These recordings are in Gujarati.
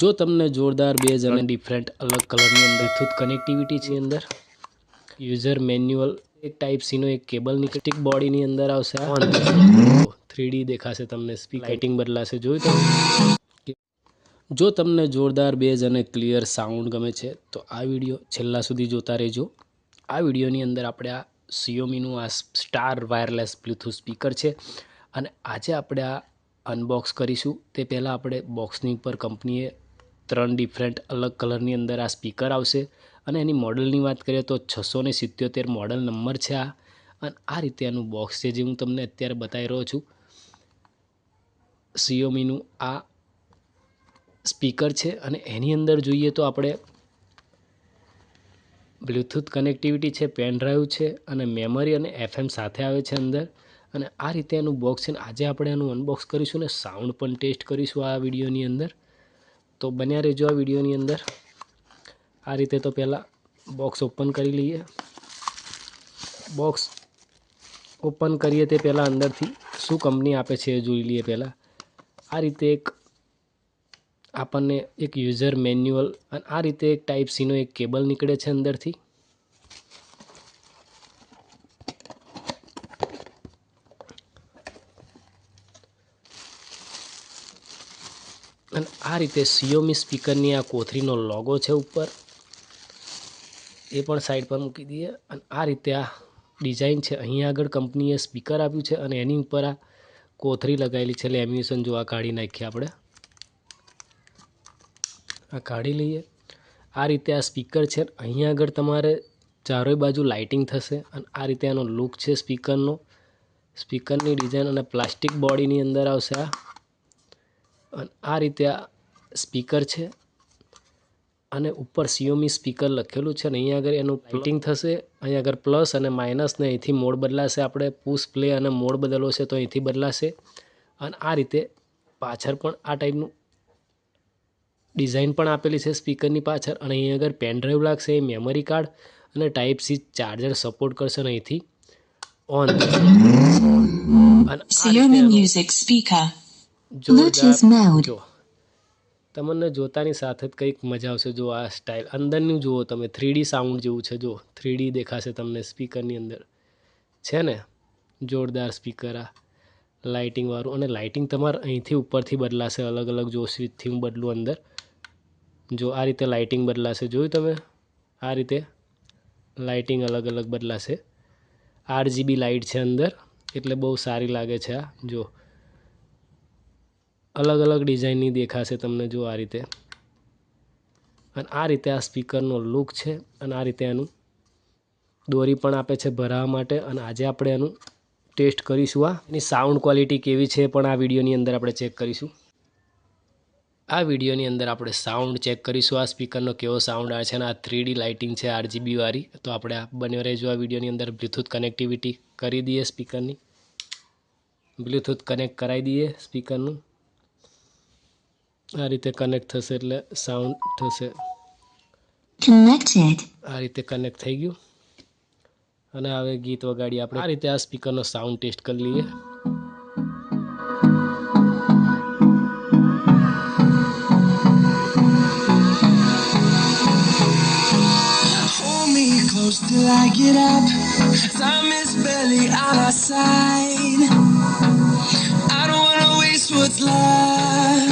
જો તમને જોરદાર બે અને ડિફરન્ટ અલગ કલરની અંદર થૂત કનેક્ટિવિટી છે અંદર યુઝર મેન્યુઅલ એક ટાઈપ સીનો એક કેબલ સ્ટિક બોડીની અંદર આવશે થ્રીડી દેખાશે તમને સ્પીક લાઇટિંગ બદલાશે. જોયું તમે? જો તમને જોરદાર બેઝ અને ક્લિયર સાઉન્ડ ગમે છે તો આ વીડિયો છેલ્લા સુધી જોતા રહેજો. આ વિડીયોની અંદર આપણે આ સિયોમીનું આ સ્ટાર વાયરલેસ બ્લૂટૂથ સ્પીકર છે. અને આજે આપણે આ અનબોક્સ કરીશું. તે પહેલાં આપણે બોક્સની ઉપર કંપનીએ ત્રણ ડિફરન્ટ અલગ કલરની અંદર આ સ્પીકર આવશે. અને એની મોડલની વાત કરીએ તો છસો ને મોડલ નંબર છે આ. અને આ રીતે આનું બોક્સ છે જે હું તમને અત્યારે બતાવી રહ્યો છું. સિયોમીનું આ સ્પીકર છે અને એની અંદર જોઈએ તો આપણે બ્લૂટૂથ કનેક્ટિવિટી છે પેન ડ્રાઈવ છે અને મેમરી અને એફએમ સાથે આવે છે અંદર. અને આ રીતે એનું બોક્સ છે ને આજે આપણે એનું અનબોક્સ કરીશું ને સાઉન્ડ પણ ટેસ્ટ કરીશું આ વિડીયોની અંદર. તો બન્યા રહેજો આ વિડીયોની અંદર. આ રીતે તો પહેલાં બોક્સ ઓપન કરી લઈએ. બોક્સ ઓપન કરીએ તે પહેલાં અંદરથી શું કંપની આપે છે એ જોઈ લઈએ પહેલાં. આ રીતે એક આપણને એક યુઝર મેન્યુઅલ અને આ રીતે એક ટાઈપ સીનો એક કેબલ નીકળે છે અંદરથી. અને આ રીતે સિયોમી સ્પીકરની આ કોથરીનો લોગો છે ઉપર, એ પણ સાઈડ પર મૂકી દઈએ. અને આ રીતે આ ડિઝાઇન છે, અહીં આગળ કંપનીએ સ્પીકર આપ્યું છે અને એની ઉપર આ કોથરી લગાવેલી છે. લેમિનેશન જો આ કાઢી નાખીએ આપણે. આ કાઢી લઈએ. આ રીતે આ સ્પીકર છે. અહીં આગળ તમારે ચારોય બાજુ લાઇટિંગ થશે. અને આ રીતે આનો લુક છે સ્પીકરનો સ્પીકરની ડિઝાઇન અને પ્લાસ્ટિક બોડીની અંદર આવશે આ. અને આ રીતે આ સ્પીકર છે. અને ઉપર સિયોમી સ્પીકર લખેલું છે અને અહીંયા આગળ એનું પ્લેટિંગ થશે. અહીંયા આગળ પ્લસ અને માઇનસને અહીંથી મોડ બદલાશે. આપણે પુશ, પ્લે અને મોડ બદલવો છે તો અહીંથી બદલાશે. અને આ રીતે પાછળ પણ આ ટાઈપનું ડિઝાઇન પણ આપેલી છે સ્પીકરની પાછળ. અને અહીં આગળ પેન ડ્રાઈવ લાગશે એ મેમરી કાર્ડ અને ટાઈપ સી ચાર્જર સપોર્ટ કરશે અને અહીંથી ઓન. અને જોરદાર જો તમને જોતાની સાથે જ કંઈક મજા આવશે. જો આ સ્ટાઇલ અંદરનું જુઓ તમે થ્રીડી સાઉન્ડ જેવું છે. જો થ્રીડી દેખાશે તમને સ્પીકરની અંદર. છે ને? જોરદાર સ્પીકર આ. લાઇટિંગવાળું અને લાઇટિંગ તમારે અહીંથી ઉપરથી બદલાશે. અલગ અલગ જો સ્વિચથી હું બદલું અંદર. જો આ રીતે લાઇટિંગ બદલાશે. જોયું તમે? આ રીતે લાઇટિંગ અલગ અલગ બદલાશે. આરજીબી લાઇટ છે અંદર. એટલે બહુ સારી લાગે છે આ. જો અલગ અલગ ડિઝાઇનની દેખાશે તમને જો આ રીતે. અને આ રીતે આ સ્પીકરનો લુક છે અને આ રીતે એનું દોરી પણ આપે છે ભરાવા માટે. અને આજે આપણે એનું ટેસ્ટ કરીશું આ. એની સાઉન્ડ ક્વોલિટી કેવી છે પણ આ વિડીયોની અંદર આપણે ચેક કરીશું. આ વિડીયોની અંદર આપણે સાઉન્ડ ચેક કરીશું. આ સ્પીકરનો કેવો સાઉન્ડ આવે છે અને આ થ્રીડી લાઇટિંગ છે આરજીબી વાળી. તો આપણે આ બન્યો રહેજો આ વિડીયોની અંદર. બ્લૂટૂથ કનેક્ટિવિટી કરી દઈએ સ્પીકરની. બ્લૂટૂથ કનેક્ટ કરાવી દઈએ સ્પીકરનું. આ રીતે કનેક્ટ થશે એટલે સાઉન્ડ થશે Connected. આ રીતે કનેક્ટ થઈ ગયું અને હવે ગીત વગાડી આપણે આ રીતે આ સ્પીકરનો સાઉન્ડ ટેસ્ટ કરી લઈએ till I get up. Time is barely on our side. I don't wanna waste what's left.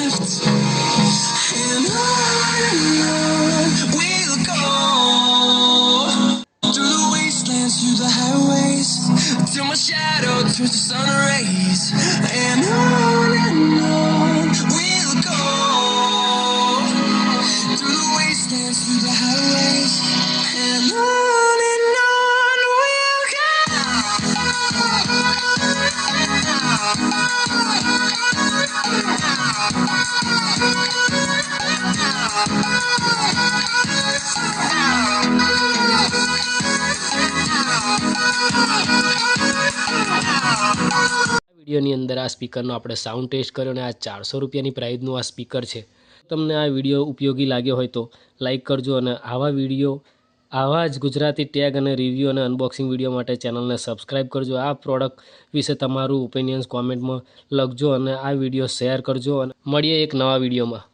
વિડીયોની અંદર આ સ્પીકરનો આપણે સાઉન્ડ ટેસ્ટ કર્યો અને આ ચારસો રૂપિયાની પ્રાઇઝનું આ સ્પીકર છે. તમને આ વીડિયો ઉપયોગી લાગ્યો હોય તો લાઇક કરજો અને આવા વીડિયો, આવા જ ગુજરાતી ટેગ અને રિવ્યૂ અને અનબોક્સિંગ વીડિયો માટે ચેનલને સબસ્ક્રાઇબ કરજો. આ પ્રોડક્ટ વિશે તમારું ઓપિનિયન્સ કોમેન્ટમાં લખજો અને આ વીડિયો શેર કરજો અને મળીએ એક નવા વિડીયોમાં.